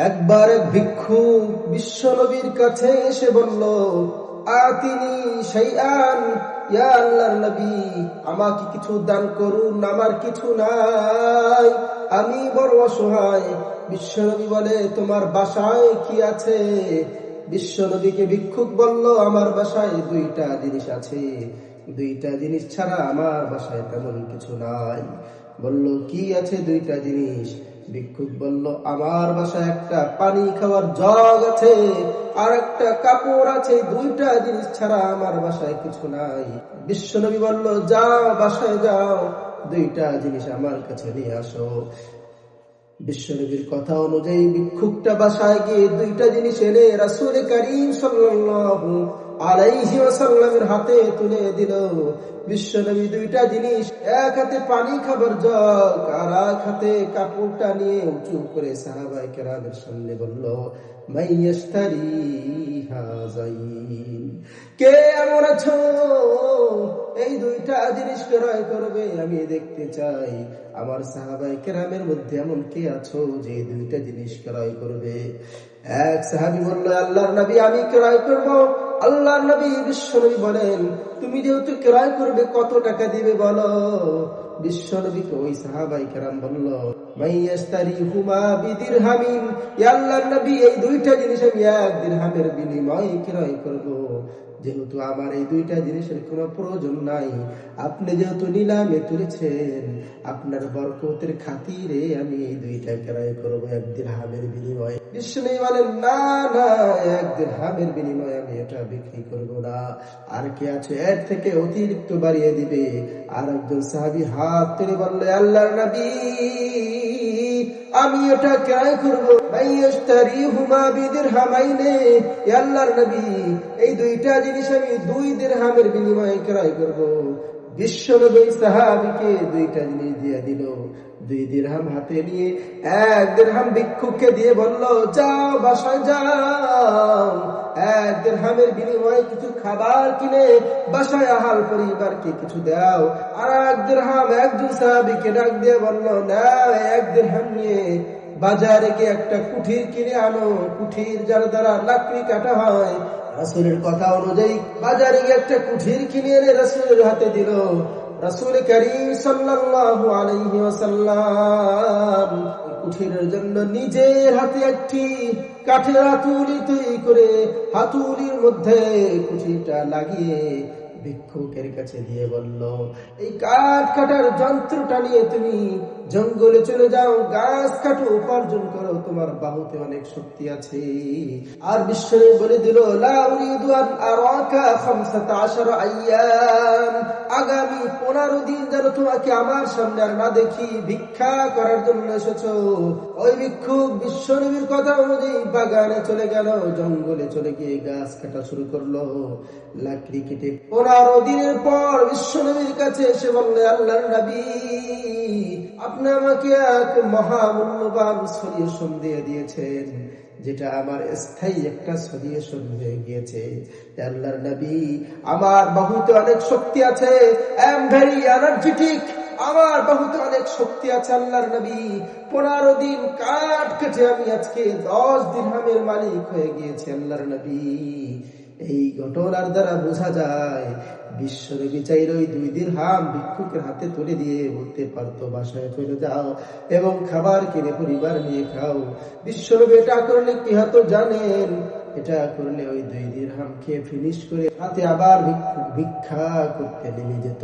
একবার এক ভিক্ষু বিশ্বনবীর কাছে এসে বলল, আতিনি শাইআন, ইয়া আল্লাহর নবী, আমাকে কিছু দান করুন, আমার কিছু নাই। আমি বড় অসহায়। বিশ্বনবী বলে, তোমার বাসায় কি আছে? বিশ্বনবীকে ভিক্ষুক বলল, আমার বাসায় দুইটা জিনিস আছে। দুইটা জিনিস ছাড়া আমার বাসায় তেমন কিছু নাই। বলল, কি আছে দুইটা জিনিস? ভিক্ষুক বলল, আমার বাসায় একটা পানি খাওয়ার জগ আছে, আর একটা কাপড় আছে, দুইটা জিনিস ছাড়া আমার বাসায় কিছু নাই। বিশ্বনবী বলল, যাও, বাসায় যাও, দুইটা জিনিস আমার কাছে নিয়ে আসো। বিশ্বনবীর কথা অনুযায়ী ভিক্ষুকটা বাসায় গিয়ে দুইটা জিনিস এনে রাসুল করিম সাল্লাল্লাহু আলাইহি ওয়াসাল্লামের হাতে তুলে দিল। বিশ্বনবী দুইটা জিনিস, এক হাতে পানি খাবার জগ আর এক হাতে কাপড়টা নিয়ে উঁচু করে সাহাবাই কেরামের সামনে বলল মাইয়াস্তারি কে এমন আছো? এই দুইটা জিনিস ক্রয় করবে, আমি দেখতে চাই। আমার সাহাবাই কেরামের মধ্যে এমন কে আছো যে দুইটা জিনিস ক্রয় করবে? এক সাহাবি বলল, আল্লাহর নবী, আমি ক্রয় করব। আল্লাহর নবী বিশ্বনবী বলেন, তুমি যেহেতু ক্রয় করবে, কত টাকা দিবে বলো? বিশ্বনবীকে ওই সাহাবাই কেরাম বলল আমি এক দিরহামের বিনিময় ক্রয় করব। যেহেতু আমার এই দুইটা জিনিসের কোনো প্রয়োজন নাই, আপনি যেহেতু নিলামে তুলেছেন, আপনার বরকতের খাতিরে আমি এই দুইটা ক্রয় করব একদিন হামের বিনিময়ে। আমি এটা বিক্রি করব না। আর কে আছে এর থেকে অতিরিক্ত বাড়িয়ে দিবে? আর হাত বললে নবী। আমি এটা ক্রয় করব। এই দুইটা জিনিস আমি দুই দেড় হামের বিনিময়ে ক্রয় করব। এক বিনিময়ে কিছু খাবার কিনে বাসায় আহাল পরিবারকে কিছু দাও। আর এক দিরহাম একজন সাহাবিকে ডাক দিয়ে বলল না এক দিরহাম নিয়ে বাজারে গিয়ে একটা কুঠির কিনে আনো। কুঠির যার দ্বারা লাকড়ি কাটা হয়, রাসুলের কথা অনুযায়ী বাজারে গিয়ে একটা কুঠির কিনে এনে রাসুলের হাতে দিল। রাসুল করিম সাল্লাল্লাহু আলাইহি কুঠিরের জন্য নিজের হাতে একটি কাঠের হাতুলি তৈরি করে হাতুলির মধ্যে কুঠিরটা লাগিয়ে ভিক্ষুকের কাছে দিয়ে বলল, এই কাঠ কাটার যন্ত্রটা নিয়ে তুমি জঙ্গলে চলে যাও, গাছ কাটো উপার্জন করো তোমার বাহুতে অনেক শক্তি আছে। আর বিশ্বরে বলে দিল আগামী পনেরো দিন যেন তোমাকে আমার সামনে আর না দেখি, ভিক্ষা করার জন্য এসেছ। ওই ভিক্ষুক বিশ্বনবীর কথা অনুযায়ী বাগানে চলে গেল, জঙ্গলে চলে গিয়ে গাছ কাটা শুরু করল। লাকড়ি কেটে পনেরো দিনের পর বিশ্বনবীর কাছে এসে বললে আল্লাহ নবী আপনি আমাকে এক মহামূল্যবান সলিউশন দিয়ে দিয়েছেন, যেটা আমার স্থায়ী একটা সলিউশন হয়ে গিয়েছে। আল্লাহর নবী, আমার বাহুতে অনেক শক্তি আছে আই এম ভেরি এনার্জেটিক আমার বাহুতে অনেক শক্তি আছে আল্লাহর নবী। পনেরো দিন কাঠ কেটে আমি আজকে দশ দিন মালিক হয়ে গিয়েছি আল্লাহর নবী। এই ঘটনার দ্বারা বোঝা যায় ওই দুই দিন হাম ভিক্ষুকের হাতে তুলে দিয়ে পারতো, বাসায় চলে যাও এবং খাবার কিনে পরিবার নিয়ে খাও। বিশ্বনবী এটা করলে কি হতো জানেন? এটা করলে ওই দুই খেয়ে ফিনিশ করে হাতে আবার ভিক্ষুক ভিক্ষা করতে নেমে যেত।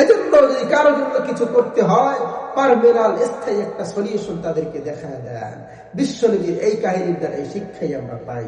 এজন্য যদি জন্য কিছু করতে হয়, পারমেনাল, স্থায়ী একটা সলিউশন তাদেরকে দেখা দেন। বিশ্বনবীর এই কাহিনীর দ্বারা এই শিক্ষাই আমরা পাই।